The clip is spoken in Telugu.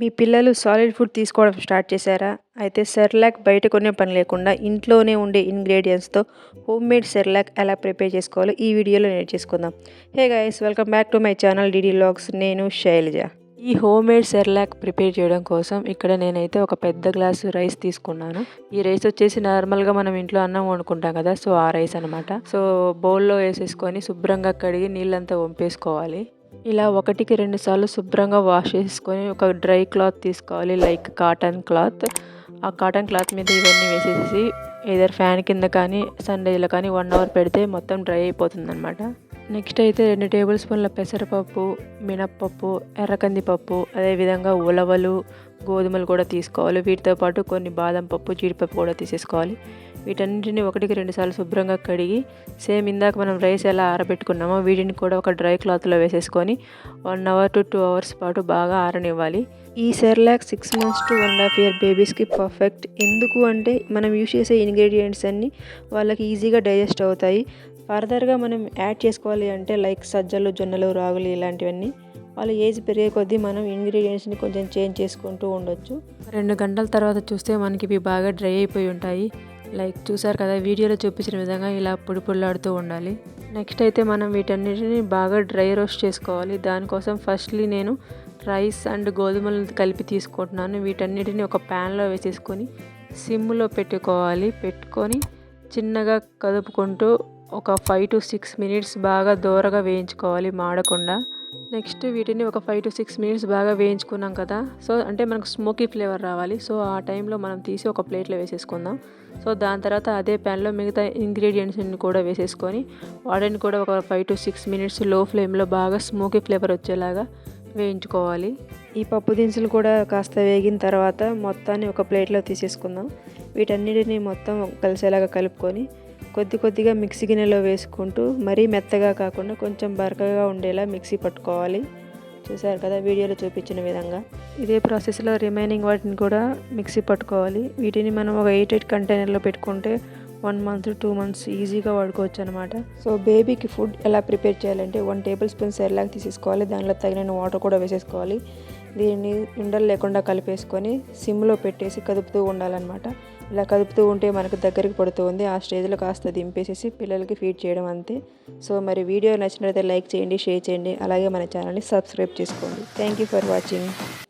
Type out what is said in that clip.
మీ పిల్లలు సాలిడ్ ఫుడ్ తీసుకోవడం స్టార్ట్ చేశారా? అయితే సెర్లాక్ బయట కొనే పని లేకుండా ఇంట్లోనే ఉండే ఇంగ్రీడియంట్స్తో హోమ్ మేడ్ సెర్లాక్ ఎలా ప్రిపేర్ చేసుకోవాలో ఈ వీడియోలో నేర్చేసుకుందాం hey guys welcome back to my channel DD logs. నేను శైలజ. ఈ హోమ్ మేడ్ సెర్లాక్ ప్రిపేర్ చేయడం కోసం ఇక్కడ నేనైతే ఒక పెద్ద గ్లాసు రైస్ తీసుకున్నాను. ఈ రైస్ వచ్చేసి నార్మల్గా మనం ఇంట్లో అన్నం వండుకుంటాం కదా సో ఆ రైస్ అనమాట సో బౌల్లో వేసేసుకొని శుభ్రంగా కడిగి నీళ్ళంతా వంపేసుకోవాలి. ఇలా ఒకటికి రెండు సార్లు శుభ్రంగా వాష్ చేసుకొని ఒక డ్రై క్లాత్ తీసుకోవాలి లైక్ కాటన్ క్లాత్. ఆ కాటన్ క్లాత్ మీద ఇవన్నీ వేసేసి ఏదైనా ఫ్యాన్ కింద కానీ సన్డేలో కానీ వన్ అవర్ పెడితే మొత్తం డ్రై అయిపోతుంది అనమాట నెక్స్ట్ అయితే రెండు టేబుల్ స్పూన్ల పెసరపప్పు మినప్పప్పు ఎర్రకందిపప్పు అదేవిధంగా ఉలవలు గోధుమలు కూడా తీసుకోవాలి. వీటితో పాటు కొన్ని బాదం పప్పు జీడిపప్పు కూడా తీసేసుకోవాలి. వీటన్నిటిని ఒకటికి రెండు సార్లు శుభ్రంగా కడిగి సేమ్ ఇందాక మనం రైస్ ఎలా ఆరబెట్టుకున్నామో వీటిని కూడా ఒక డ్రై క్లాత్లో వేసేసుకొని one hour to two hours పాటు బాగా ఆరనివ్వాలి. ఈ Cerelac six months to one half year బేబీస్కి perfect. ఎందుకు అంటే మనం యూజ్ చేసే ఇంగ్రీడియంట్స్ అన్నీ వాళ్ళకి ఈజీగా డైజెస్ట్ అవుతాయి. ఫర్దర్గా మనం యాడ్ చేసుకోవాలి అంటే లైక్ సజ్జలు జొన్నలు రాగులు ఇలాంటివన్నీ వాళ్ళ ఏజ్ పెరిగే కొద్దీ మనం ఇంగ్రీడియంట్స్ని కొంచెం చేంజ్ చేసుకుంటూ ఉండొచ్చు. రెండు గంటల తర్వాత చూస్తే మనకి ఇవి బాగా డ్రై అయిపోయి ఉంటాయి. లైక్ చూసారు కదా వీడియోలో చూపించిన విధంగా ఇలా పొడి పొడిలాడుతూ ఉండాలి. నెక్స్ట్ అయితే మనం వీటన్నిటిని బాగా డ్రై రోస్ట్ చేసుకోవాలి. దానికోసం ఫస్ట్లీ నేను రైస్ అండ్ గోధుమలను కలిపి తీసుకుంటున్నాను. వీటన్నిటిని ఒక ప్యాన్లో వేసేసుకొని సిమ్లో పెట్టుకోవాలి. పెట్టుకొని చిన్నగా కదుపుకుంటూ ఒక ఫైవ్ టు సిక్స్ మినిట్స్ బాగా దూరగా వేయించుకోవాలి మాడకుండా. నెక్స్ట్ వీటిని ఒక ఫైవ్ టు సిక్స్ మినిట్స్ బాగా వేయించుకున్నాం కదా. సో అంటే మనకు స్మోకీ ఫ్లేవర్ రావాలి. సో ఆ టైంలో మనం తీసి ఒక ప్లేట్లో వేసేసుకుందాం. సో దాని తర్వాత అదే ప్యాన్లో మిగతా ఇంగ్రీడియంట్స్ని కూడా వేసేసుకొని వాటిని కూడా ఒక ఫైవ్ టు సిక్స్ మినిట్స్లో ఫ్లేమ్లో బాగా స్మోకీ ఫ్లేవర్ వచ్చేలాగా వేయించుకోవాలి. ఈ పప్పు దినుసులు కూడా కాస్త వేగిన తర్వాత మొత్తాన్ని ఒక ప్లేట్లో తీసేసుకుందాం. వీటన్నిటిని మొత్తం కలిసేలాగా కలుపుకొని కొద్ది కొద్దిగా మిక్సీ గిన్నెలో వేసుకుంటూ మరీ మెత్తగా కాకుండా కొంచెం బరకగా ఉండేలా మిక్సీ పట్టుకోవాలి. చూసారు కదా వీడియోలో చూపించిన విధంగా. ఇదే ప్రాసెస్లో రిమైనింగ్ వాటిని కూడా మిక్సీ పట్టుకోవాలి. వీటిని మనం ఒక ఎయిట్ ఎయిట్ కంటైనర్లో పెట్టుకుంటే వన్ మంత్ టూ మంత్స్ ఈజీగా వాడుకోవచ్చు అనమాట సో బేబీకి ఫుడ్ ఎలా ప్రిపేర్ చేయాలంటే వన్ టేబుల్ స్పూన్ సెర్లాక్ తీసేసుకోవాలి. దానిలో తగిన వాటర్ కూడా వేసేసుకోవాలి. దీన్ని ఉండలు లేకుండా కలిపేసుకొని సిమ్లో పెట్టేసి కదుపుతూ ఉండాలన్నమాట. ఇలా కదుపుతూ ఉంటే మనకు దగ్గరికి పడుతుంది. ఆ స్టేజ్లో కాస్త దింపేసేసి పిల్లలకి ఫీడ్ చేయడం అంతే. సో మరి వీడియో నచ్చినట్లయితే లైక్ చేయండి షేర్ చేయండి. అలాగే మన ఛానల్ని సబ్స్క్రైబ్ చేసుకోండి. Thank you for watching.